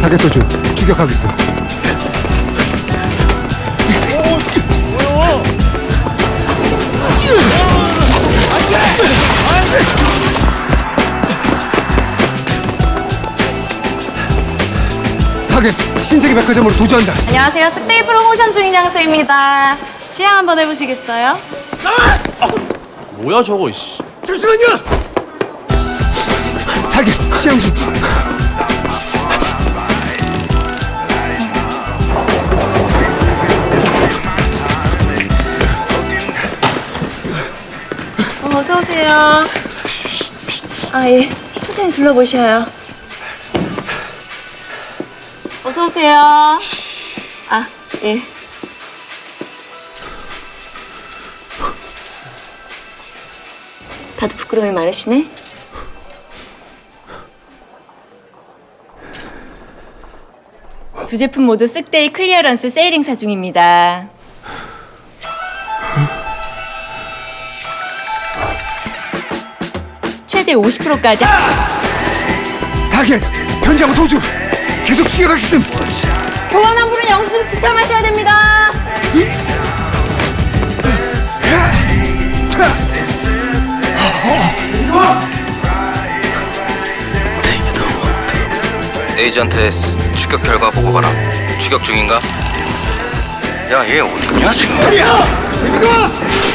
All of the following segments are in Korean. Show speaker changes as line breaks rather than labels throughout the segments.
타겟 도주 추격하겠어. 타겟 신세계 백화점으로 도주한다.
안녕하세요. 스테이 프로모션 중인 양수입니다. 시향 한번 해보시겠어요?
뭐야 저거 이씨
잠시만요. 타겟 시험 중.
어, 어서 오세요. 아 예, 천천히 둘러보셔요. 어서 오세요. 아 예. 다들 부끄러움이 많으시네. 두 제품 모두 쓱데이 클리어런스 세일 행사 중입니다. 최대 50%까지
타겟 현장으로 도주. 계속 추격하겠음.
교환 환불은 영수증 지참하셔야 됩니다.
에이전트 S 추격 결과 보고 봐라 추격 중인가? 야 얘 어딨냐 지금
잠시만요.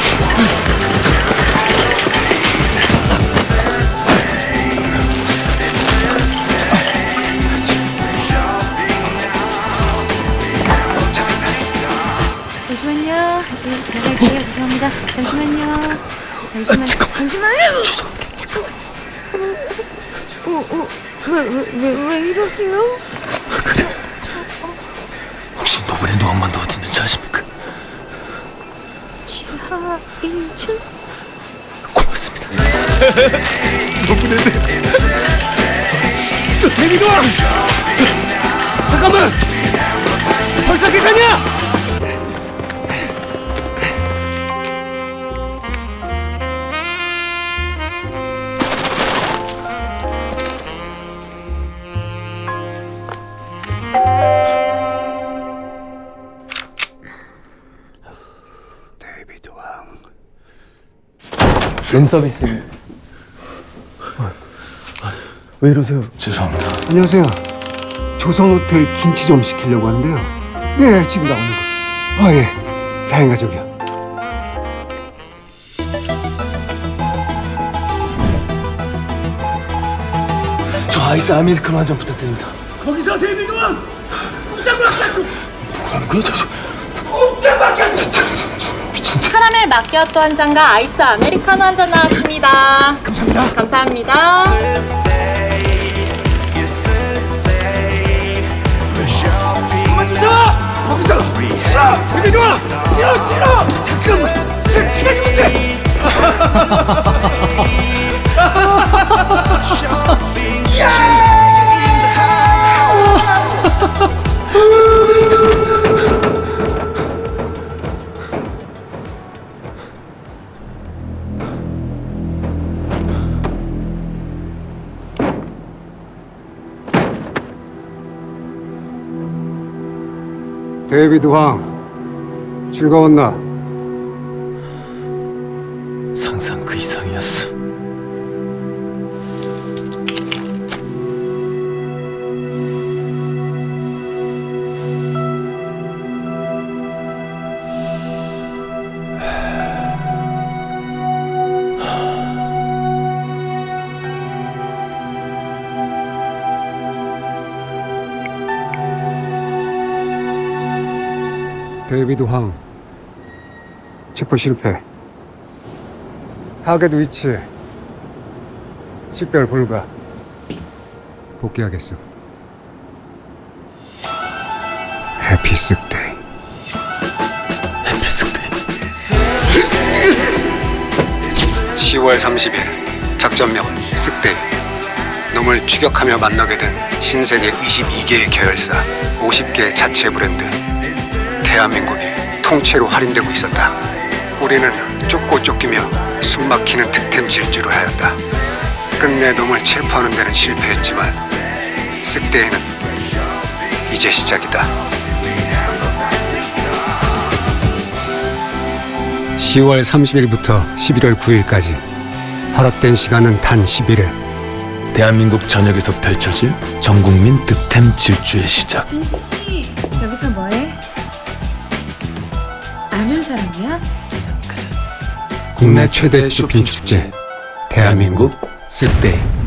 잠시만요. 잠시만. 잠시만요. 잠깐만. 어, 어, 왜, 왜, 왜, 왜 이러세요?
혹시 노블의 노함만도 어디 있는지 아십니까?
지하 1층?
고맙습니다
데미도왕! 잠깐만!
룸서비스 왜 이러세요
죄송합니다
안녕하세요. 조선호텔 김치 좀 시키려고 하는데요. 네, 지금 나오는 거. 아, 예. 사행 가족이요.
저 아이스 아메리카노 한 잔 부탁드립니다
거기서 데이비드 왕! 꼼짝밖에 안
뭐라는 거야 저
카라멜 마키아토 한 잔과 아이스 아메리카노 한 잔 나왔습니다.
감사합니다.
감사합니다.
거기서! 싫어! 왕! 싫어, 싫어! 잠깐만! 기다리면 돼! 데이비드 황 즐거웠나?
상상 그 이상이었어
데이비드 황. 체포 실패. 타겟 위치. 식별 불가. 복귀하겠어 해피 쓱데이.
해피스데이.
10월 30일. 작전명 쓱데이. 놈을 추격하며 만나게 된 신세계 22개의 계열사 50개의 자체 브랜드 대한민국이 통째로 할인되고 있었다 우리는 쫓고 쫓기며 숨막히는 득템 질주를 하였다 끝내 놈을 체포하는 데는 실패했지만 쓱대이는 이제 시작이다. 10월 30일부터 11월 9일까지 허락된 시간은 단 11일.
대한민국 전역에서 펼쳐질 전국민 득템 질주의 시작.
사람이야?
국내 최대 쇼핑 축제 대한민국 쓱대이.